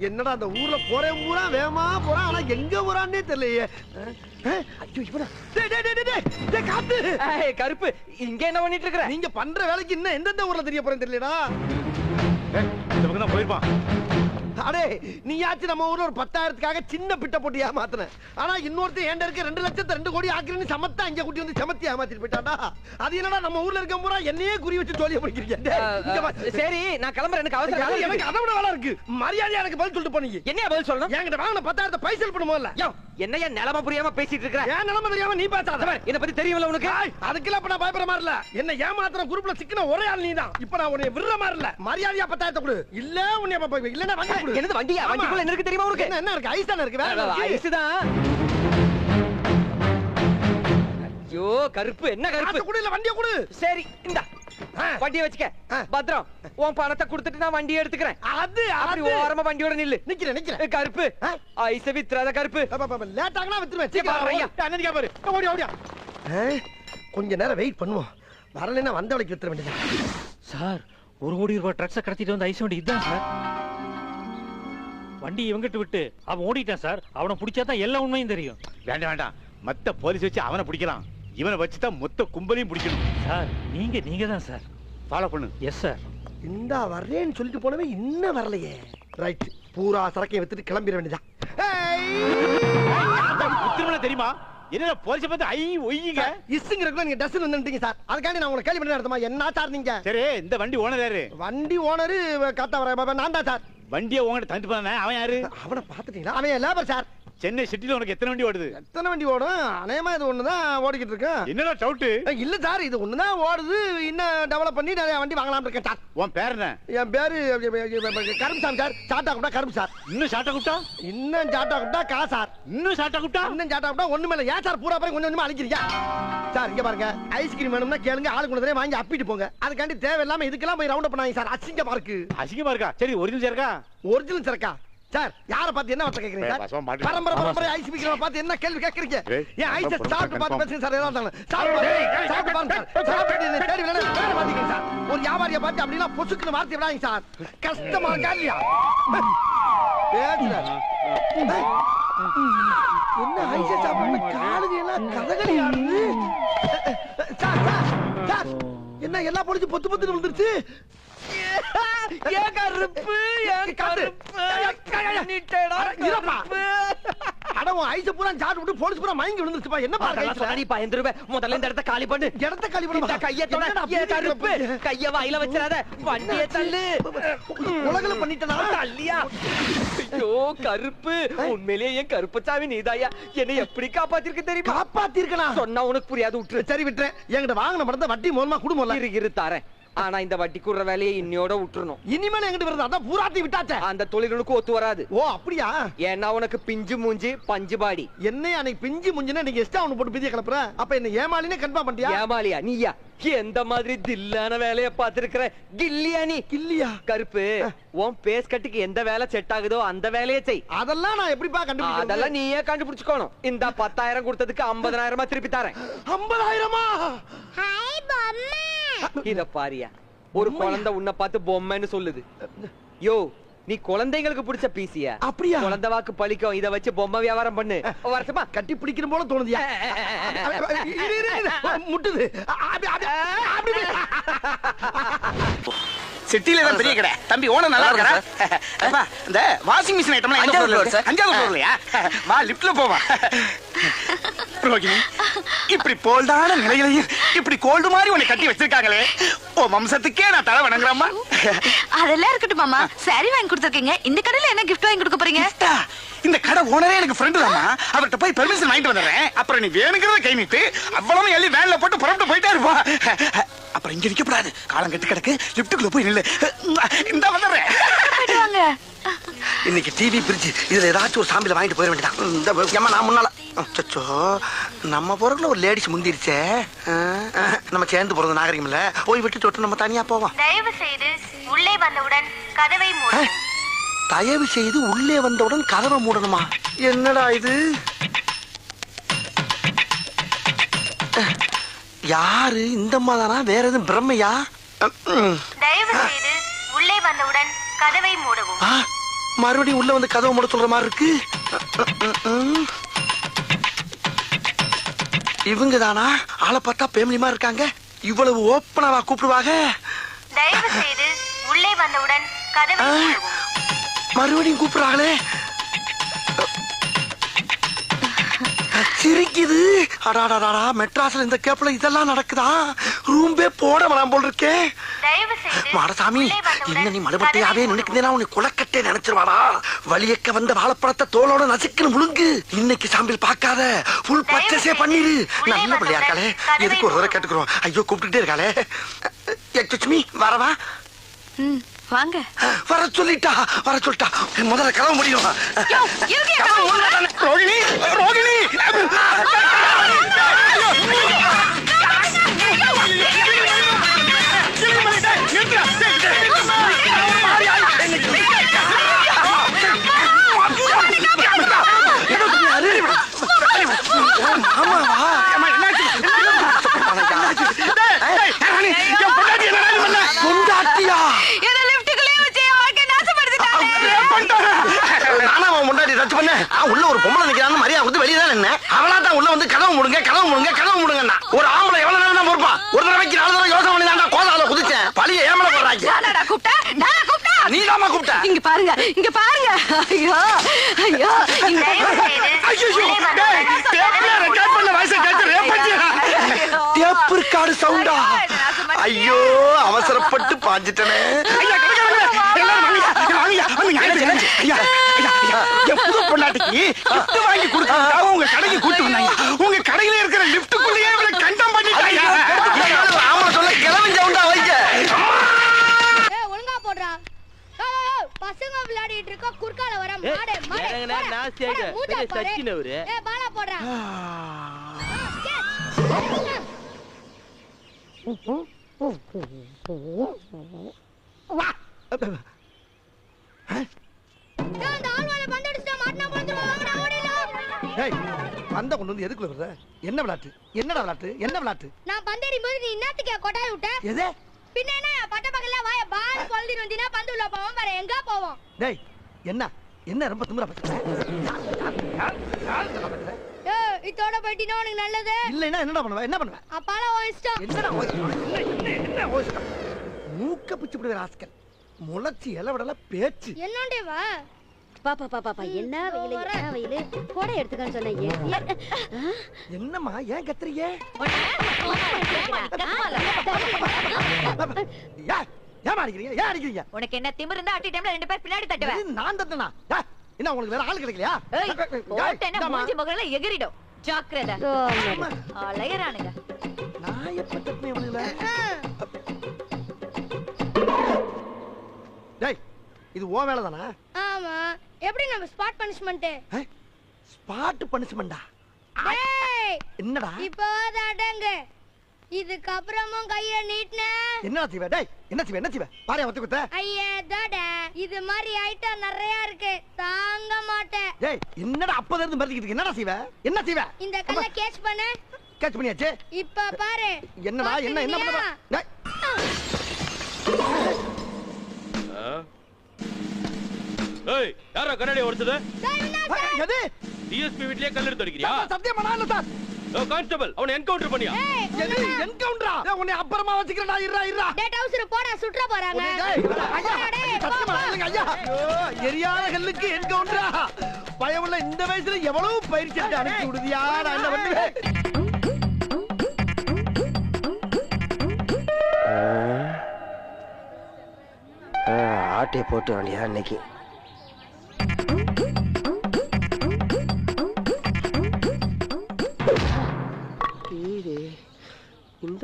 என்னடா அந்த ஊர்ல போறேன் ஊரா வேகமா போறான் ஆனா எங்க போறான்னே தெரியலையே. காத்து. கருப்பு இங்க என்ன பண்ணிட்டு இருக்கிற? நீங்க பண்ற வேலைக்கு இன்னும் எந்தெந்த ஊர்ல தெரிய போறேன் தெரியலடா ஏய், இந்த பக்கம் தான் போயிருப்பான். அடே நீயாச்சும் நம்ம ஊர்ல ஒரு பத்தாயிரத்துக்காக சின்ன பிட்ட போட்டு ஏமாத்தின ஆனா இன்னொருத்தன் ஏண்ட இருக்க ரெண்டு லட்சத்தை ரெண்டு கோடி ஆக்கிறேன்னு சமத்தா இங்க கூட்டி வந்து சமத்தி ஏமாத்திட்டு போயிட்டாடா அது என்னடா நம்ம ஊர்ல இருக்க பூரா என்னையே குறி வச்சு ஜோலியா படிக்கிறீங்க. சரி நான் கிளம்புறேன். எனக்கு அவசரம் எனக்கு அதை விட வேலை இருக்கு. மரியாதையா எனக்கு பதில் சொல்லிட்டு போனீங்க. என்ன பதில் சொல்லணும்? என்கிட்ட வாங்கின பத்தாயிரத்தை பைசல் பண்ணுமோல யோ என்னையா நிலைமை புரியாம பேசிட்டு இருக்கிற? ஏன் நிலைமை தெரியாம நீ பேசாத. இத பத்தி தெரியுமில்ல உனக்கு? அதுக்கெல்லாம் இப்ப நான் பயப்பட மாதிரி இல்ல. என்ன ஏமாத்துற குரூப்ல சிக்கின ஒரே ஆள் நீதான். இப்ப நான் உன்னை விடுற மாதிரி இல்ல. மரியாதையா பத்தாயிரத்தை கொடு. இல்ல உன்னை இல்லன்னா வண்டி கொடு. என்னது வண்டியா. வண்டிக்குள்ள என்ன இருக்கு தெரியுமா உனக்கு? என்ன என்ன இருக்கு? ஐஸ் தானே இருக்கு? ஐஸ் தான். ஐயோ கருப்பு. என்ன கருப்பு? கொடு இல்ல வண்டியை கொடு. சரி இந்த. வண்டியை வச்சுக்க. பத்திரம். உன் பணத்தை கொடுத்துட்டு நான் வண்டியை எடுத்துக்கிறேன். அது அப்படி ஓரமா வண்டியோட நில்லு. நிக்கிறேன் நிக்கிறேன். கருப்பு. ஆ. ஐஸ வித்துறாத கருப்பு. லேட் ஆகனா வித்துருவேன். சீ, பாரு, ஐயா. அண்ணனுக்கா பாரு? ஓடி ஓடியா கொஞ்ச நேரம் வெயிட் பண்ணுவோம். வரலைன்னா வந்த வழிக்கு வித்துற வேண்டியது சார் ஒரு கோடி ரூபாய் ட்ரக்ஸை கடத்திட்டு வந்து ஐஸ் வண்டி இதுதான் சார். வண்டி இவங்கிட்ட விட்டு அவன் ஓடிட்டான் சார். அவனை பிடிச்சா தான் எல்லா உண்மையும் தெரியும். வேண்டாம் வேண்டாம். மத்த போலீஸ் வச்சு அவனை பிடிக்கலாம். இவனை வச்சு தான் மொத்த கும்பலையும் பிடிக்கணும். சார் நீங்க நீங்க தான் சார். ஃபாலோ பண்ணு. எஸ் சார் இந்தா வர்றேன்னு சொல்லிட்டு போனவே இன்னும் வரலையே. ரைட் பூரா சரக்கையும் வித்துட்டு கிளம்பிட வேண்டியதான் தெரியுமா? என்ன போலீஸ் பார்த்து ஐ ஒய்யுங்க? இஸ்ங்கிறதுக்குள்ள நீங்க டஸ்ட் வந்துட்டீங்க சார். அதுக்காண்டி நான் உங்களை கேள்வி பண்ணி நடத்துமா? என்ன சார் நீங்க? சரி இந்த வண்டி ஓனர் யாரு? வண்டி ஓனரு கத்த வர நான் தான் சார். வண்டியை உங்ககிட்ட தந்துட்டு போனேன் அவன் யாரு? அவனை பார்த்துட்டீங்களா? அவன் லேபர் சார் சென்னை சிட்டில உனக்கு எத்தனை வண்டி ஓடுது? எத்தனை வண்டி ஓடும்? அநேகமா இது ஒண்ணுதான் ஓடிக்கிட்டு இருக்கேன் என்னடா டவுட்டு ஏய், இல்ல சார் இது ஒண்ணுதான் ஓடுது. இன்னும் டெவலப் பண்ணி நிறைய வண்டி வாங்கலாம் இருக்கேன் சார். உன் பேர் என்ன? என் பேரு கரும்சாமி சார். சாட்டா கூப்பிட்டா கரும்பு சார். இன்னும் ஷார்ட்டா கூப்பிட்டா இன்னும் சாட்டா கூப்பிட்டா கா சார். இன்னும் ஷார்ட்டா கூப்பிட்டா இன்னும் சாட்டா கூப்பிட்டா ஒண்ணுமே இல்ல. ஏன் சார் பூரா பேரும் கொஞ்சம் கொஞ்சமா அழிக்கிறீங்க? சார் இங்க பாருங்க. ஐஸ்கிரீம் வேணும்னா கேளுங்க. ஆளு கொண்டு வாங்கி அப்பிட்டு போங்க. அதுக்காண்டி தேவையில்லாம இதுக்கெல்லாம் போய் ரவுண்ட் பண்ணாங்க சார். அசிங்கமா இருக்கு. அசிங்கமா இருக்கா? சரி ஒரிஜினல் இருக்கா? ஒரிஜினல் சரக்கா சார் யார பார்த்து என்ன வார்த்தை கேக்குறீங்க சார். பரம்பரை பரம்பரை ஐஸ் விக்கிறவங்க பார்த்து என்ன கேள்வி கேக்குறீங்க? ஏன் ஐஸ் சாப்பிட்டு பார்த்து. பேசுங்க சார் ஏதாவது. சாப்பிட்டு சாப்பிட்டு பாருங்க சார். சாப்பிட்டு என்ன தேடி வேலை பாத்தீங்க சார். ஒரு வியாபாரியை பார்த்து அப்படிலாம் பொசுக்குன்னு வார்த்தை விடாதீங்க சார். கஷ்டமா இருக்கா இல்லையா? என்ன ஐஸ் சாப்பிட்டு காலுங்க எல்லாம் கதகளி ஆடுது? சார் சார் சார் என்ன எல்லா பொடிச்சு பொத்து பொத்துன்னு விழுந்துருச்சு? ஏன் கருப்பு ஏன் கருப்பு. பண்ணிட்டேடா இருப்பா. அட உன் ஐஸ பூரா சாப்பிட்டு விட்டு போலீஸ் பூரா மயங்கி விழுந்துருச்சுப்பா. என்ன பாருங்க சொன்னாடி பயந்துருவேன் முதல்ல இந்த இடத்த காலி பண்ணு. இடத்த காலி பண்ண இந்த கைய தொட. ஏன் கருப்பு? கைய வாயில வச்சிடாத. வண்டிய தள்ளு. உலகள பண்ணிட்டனா தள்ளியா. ஐயோ கருப்பு. உண்மையிலேயே என் கருப்பசாமி நீதாயா? என்னை எப்படி காப்பாத்திருக்க தெரியுமா? காப்பாத்திருக்கனா? சொன்னா உனக்கு புரியாது விட்டுரு சரி விட்டுறேன். என்கிட்ட வாங்கின படத்தை வட்டி மூலமா குடும்பம் இரு இரு தரேன். ஆனா இந்த வட்டி கூடுற வேலையை இன்னையோட விட்டுறணும். இனிமேல் எங்கிட்ட வருது? அதான் பூராத்தி விட்டாச்சே. அந்த தொழிலுக்கு ஒத்து வராது. ஓ அப்படியா? ஏன்னா உனக்கு பிஞ்சு மூஞ்சி பஞ்சு பாடி. என்னைய அன்னைக்கு பிஞ்சு முஞ்சுனா நீங்க எஸ்டா ஒண்ணு போட்டு பிதிய கிளப்புற? அப்ப என்ன ஏமாலினே கன்ஃபார்ம் பண்ணிட்டியா? ஏமாலியா நீயா? எந்த மாதிரி தில்லான வேலைய பாத்துருக்கிற கில்லியா நீ? இல்லையா கருப்பு உன் பேஸ் கட்டுக்கு எந்த வேலை செட் ஆகுதோ அந்த வேலையை செய். அதெல்லாம் நான் எப்படிப்பா கண்டுபிடிக்கிறது? அதெல்லாம் நீயே கண்டுபிடிச்சுக்கணும். இந்த பத்தாயிரம் கொடுத்ததுக்கு ஐம்பதனாயிரமா திருப்பி தரேன். ஐம்பதாயிரமா? இத பாரியா ஒரு குழந்தை உன்னை பார்த்து பொம்மைன்னு சொல்லுது யோ நீ குழந்தைங்களுக்கு பிடிச்ச பீசியா அப்படியா? குழந்தை வாக்கு பழிக்கும் இத வச்சு பொம்மை வியாபாரம் பண்ணு வருஷமா கட்டி பிடிக்கிற போல தோணுதியா. முட்டுது. சிட்டில தான் பெரிய கடை தம்பி ஓனர் நல்லா இருக்கா அப்பா இந்த வாஷிங் மிஷின் ஐட்டம்லாம் அஞ்சாவது இருக்கு sir. அஞ்சாவது ஃப்ளோர்லயா வா லிஃப்ட்ல போவா ரோகிணி இப்படி போல்டான நிலையிலையும் இப்படி கோல்டு மாதிரி உன்னை கட்டி வச்சிருக்காங்களே. ஓ வம்சத்துக்கே நான் தலை வணங்குறேம்மா. அதெல்லாம் இருக்கட்டும் மாமா. சாரி வாங்கி கொடுத்துருக்கீங்க. இந்த கடையில என்ன gift வாங்கி கொடுக்க போறீங்க? கிஃப்டா? இந்த கடை ஓனரே எனக்கு ஃப்ரெண்டு தாம்மா. அவர்கிட்ட போய் பெர்மிஷன் வாங்கிட்டு வந்துடுறேன். அப்புறம் நீ வேணுங்கிறத கை நீட்டு. அவ்வளவு எள்ளி வேன்ல போட்டு புறப்பட்டு போயிட்டே இருப்பா. அப்புறம் இங்க நிக்கப்படாது. காலம் கெட்டு கிடக்கு. லிஃப்ட்டுக்குள்ள போய் நில்லு. இந்த வந்துடுறேன். இன்னைக்கு டிவி பிரிட்ஜ் இதுல ஏதாச்சும் ஒரு சாம்பியில் வாங்கிட்டு போயிட வேண்டியதான் இந்த நான் முன்னால அச்சோ நம்ம போறதுல ஒரு லேடிஸ் முந்திருச்சே. நம்ம சேர்ந்து போறது நாகரிகம் இல்ல போய் விட்டு தொட்டு நம்ம தனியா போவோம். தயவு செய்து உள்ளே வந்தவுடன் கதவை மூடு. தயவு செய்து உள்ளே வந்தவுடன் கதவை மூடணுமா? என்னடா இது? யாரு? இந்த தானா வேற எதுவும் பிரம்மையா. தயவு செய்து உள்ளே வந்தவுடன் கதவை மூடவும். மறுபடியும் உள்ள வந்து கதவை மூட சொல்ற மாதிரி இருக்கு. இவங்க தானா ஆளை பார்த்தா பேமிலிமா இருக்காங்க. இவ்வளவு ஓப்பனாவா கூப்பிடுவாங்க? தயவு செய்து உள்ளே வந்தவுடன் கதவை மறுபடியும் கூப்பிடுறாங்களே? சிரிக்குது. அடாடாடா மெட்ராஸ்ல இந்த கேப்ல இதெல்லாம் நடக்குதா? ரூம்பே போட வேணாம் போல் இருக்கே. தயவு செய்து மாடசாமி என்ன நீ கதவை நினைக்கிறேனா உன்னை குளக்கட்டே நினைச்சிருவாடா வலியக்க வந்த வாழைப்பழத்தை தோலோட நசுக்குன்னு முழுங்கு. இன்னைக்கு சாம்பிள் பார்க்காத. ஃபுல் பச்சஸே பண்ணிரு. நல்ல பிள்ளையா இருக்காளே எதுக்கு ஒரு தடவை கேட்டுக்கிறோம்? ஐயோ கூப்பிட்டுட்டே இருக்காளே. எக்ஸ்கூஸ் மீ வரவா? ம், வாங்க. வர சொல்லிட்டா வர சொல்லிட்டா. முதல்ல கதவு முடியும்? யோ, எதுக்கு இங்க பாருங்க இங்க பாருங்க. ஐயோ ஐயோ ரெக்கார்ட் டேப் இருக்காடு சவுண்டா? ஐயோ அவசரப்பட்டு பாஞ்சிட்டனே. உங்க கடைக்கு கூட்டு வந்தாங்க. உங்க கடையில இருக்கிற லிப்டுக்குள்ளேயே கண்டம் பண்ணிட்டாங்க ஆமா சொல்ல கிளம்பி சவுண்டா வைக்க ஏய் ஒழுங்கா போடுறா ஏய், ஏய், ஏய், பசங்க இருக்க குறுக்கால வர மாடு மாடு போடா, ஆயிட்ட. மூஞ்சா பெரிய பாரு. சச்சின் அவரு. ஏய் பாலா போடுறா. பந்து மாட்டினா வந்த கொண்டு வந்து எதுக்குள்ள வர்ற என்ன விளையாட்டு? என்னடா விளையாட்டு? என்ன விளையாட்டு? நான் பந்து போது நீ என்னத்துக்கு கொட்டாய் விட்ட? எது? பின்ன என்ன பட்ட பக்கத்துல வாய பால் வந்தீனா பந்து உள்ள போவோம் பாரு எங்க போவோம் டேய் என்ன என்ன ரொம்ப திமிரா பேசுற ஏய் இதோட போயிட்டினா உனக்கு நல்லது இல்லைன்னா என்னடா பண்ணுவ என்ன பண்ணுவ அப்பால இஷ்டம் என்னடா ஓ- என்ன என்ன ஓசிக்கம் மூக்க பிச்சு விடுற ஆஸ்கல் முளைச்சி இலவிடல பேச்சு என்னண்டே வா பாப்பா பாப்பா பாப்பா என்ன வெயிலு என்ன வெயிலு கூட எடுத்துக்கன்னு சொன்னேன் என்னம்மா ஏன் கத்துறீங்க ஏன் ஏன் அடிக்கிறீங்க ஏன் அடிக்கிறீங்க உனக்கு என்ன திமிரு இருந்தா அட்டி டைம்ல ரெண்டு பேர் பின்னாடி தட்டுவேன் இது நான் தட்டனா? ஏய், என்ன உங்களுக்கு வேற ஆள் கிடைக்கலையா? ஏய், போட்டேன்னா இந்தாம்மா. மூஞ்சி முகரெல்லாம் எகிறிடும் ஜாக்கிரதை. ஆமா. அலையறானுங்க. நான் எப்ப தட்டினேன் இவனுங்கள? டேய் இது ஓ வேலை தானா? ஆமா. எப்படி நம்ம ஸ்பாட் பனிஷ்மெண்ட் ஸ்பாட் பனிஷ்மெண்டா என்னடா? இப்போ அடங்க. இதுக்கப்புறமும் கைய நீட்டின. என்ன செய்வ டேய் என்ன செய்வ என்ன செய்வ பாரு ஒத்து குத்த ஐயே தோட இது மாதிரி ஐட்டம் நிறைய இருக்கு. தாங்க மாட்டேன். டேய் என்னடா அப்பத இருந்து மறந்துக்கிட்டு இருக்க? என்னடா செய்வ என்ன செய்வ இந்த கல்ல கேட்ச் பண்ண. கேட்ச் பண்ணியாச்சு? இப்ப பாரு. என்னடா என்ன என்ன பண்ண? டேய். ஏய் யாரா கண்ணாடி உடைச்சது? எது? டிஎஸ்பி வீட்லயே கல் எடுத்து அடிக்கிறியா சத்தியம் பண்ணா இல்ல சார். கான்ஸ்டபிள் அவனை என்கவுண்டர் பண்ணியா என்கவுண்டரா உன்னை அப்புறமா வச்சுக்கிறடா இருடா இருடா டேட் ஹவுஸ்ல போடா சுற்ற போறாங்க ஐயா, எரியாத கல்லுக்கு என்கவுண்டரா பயமுள்ள இந்த வயசுல எவ்வளவு பயிற்சி எடுத்து அனுப்பி விடுதியா நான் என்ன பண்ணுவேன் ஆட்டையை போட்டு வேண்டியா இன்னைக்கு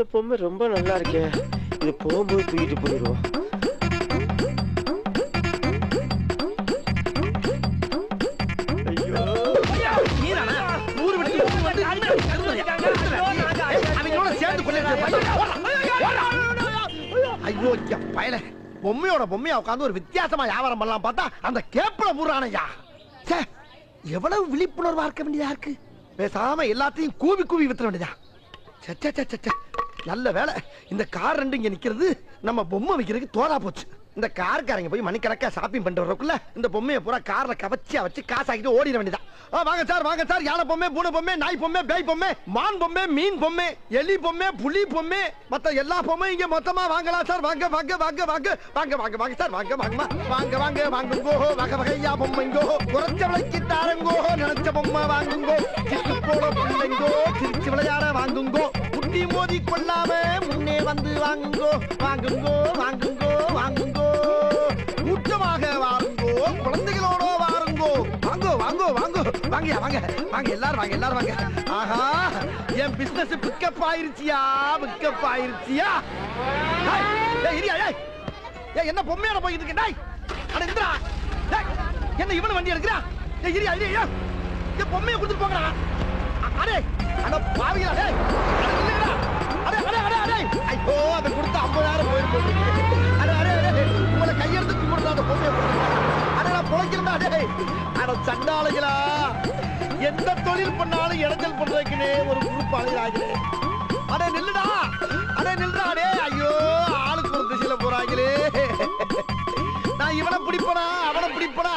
இந்த பொம்மை ரொம்ப நல்லா இருக்கே இது போகும்போது தூக்கிட்டு போயிடுவோம். ஐயோ பயல. பொம்மையோட பொம்மையா உட்காந்து ஒரு வித்தியாசமா வியாபாரம் பண்ணலாம் பார்த்தா அந்த கேப்பல முறானையா எவ்வளவு விழிப்புணர்வா இருக்க வேண்டியதா இருக்கு? பேசாம எல்லாத்தையும் கூவி கூவி வித்துற வேண்டியதா? சச்சா சச்சா நல்ல வேலை இந்த கார் ரெண்டு இங்க நிக்கிறது நம்ம பொம்மை வைக்கிறதுக்கு தோதா போச்சு. இந்த கார்காரங்க போய் மணிக்கணக்கா ஷாப்பிங் பண்ணிட்டு வரக்குள்ள இந்த பொம்மையை பூரா கார்ல கவச்சியா வச்சு காசாக்கிட்டு ஓடிட வேண்டியதான் வாங்க சார் வாங்க சார். யானை பொம்மை பூனை பொம்மை நாய் பொம்மை பேய் பொம்மை மான் பொம்மை மீன் பொம்மை எலி பொம்மை புலி பொம்மை மத்த எல்லா பொம்மையும் இங்க மொத்தமா வாங்கலாம் சார். வாங்க வாங்க வாங்க வாங்க வாங்க வாங்க வாங்க சார். வாங்க வாங்க வாங்க வாங்க வாங்குங்கோ. வகை வகையா பொம்மைங்கோ. குறைச்ச விலைக்கு தாரங்கோ. நினைச்ச பொம்மை வாங்குங்கோ. சிட்டு போல பிள்ளைங்கோ. சிரிச்சு விளையாட வாங்குங்கோ. முட்டி மோதி கொள்ளாம முன்னே வந்து வாங்குங்கோ. வாங்குங்கோ வாங்குங்கோ. வாங்குங்கோ. கூட்டமாக வாருங்கோ. குழந்தைகளோட வாருங்கோ. வாங்கோ வாங்கோ வாங்கோ. வாங்கயா வாங்க. வாங்க எல்லாரும் வாங்க எல்லாரும் வாங்க. ஆஹா என் பிசினஸ் பிக்கப் ஆயிருச்சியா? பிக்கப் ஆயிருச்சியா? டேய், டேய், ஏய், என்ன பொம்மையோட போயிட்டு இருக்க? டேய் அட இந்திரா. டேய், என்ன இவனு வண்டி எடுக்கிறா? ஏய் இரியா இரியா ஏய் பொம்மையை கொடுத்துட்டு போங்கடா. அ- அடே அட பாவிகளா டேய். அடே அடே அடே அடே ஐயோ அதை கொடுத்து 50000 போயிருக்கு. எந்த தொழில் பண்ணாலும் இடைஞ்சல் பண்றதுக்குனே ஒரு குரூப் அழைகிறாங்களே அடே நில்லுடா. அடே நில்லுடா ஐயோ ஆளுக்கு ஒரு திசையில போறாங்களே. நான் இவனை பிடிப்பனா? அவனை பிடிப்பனா?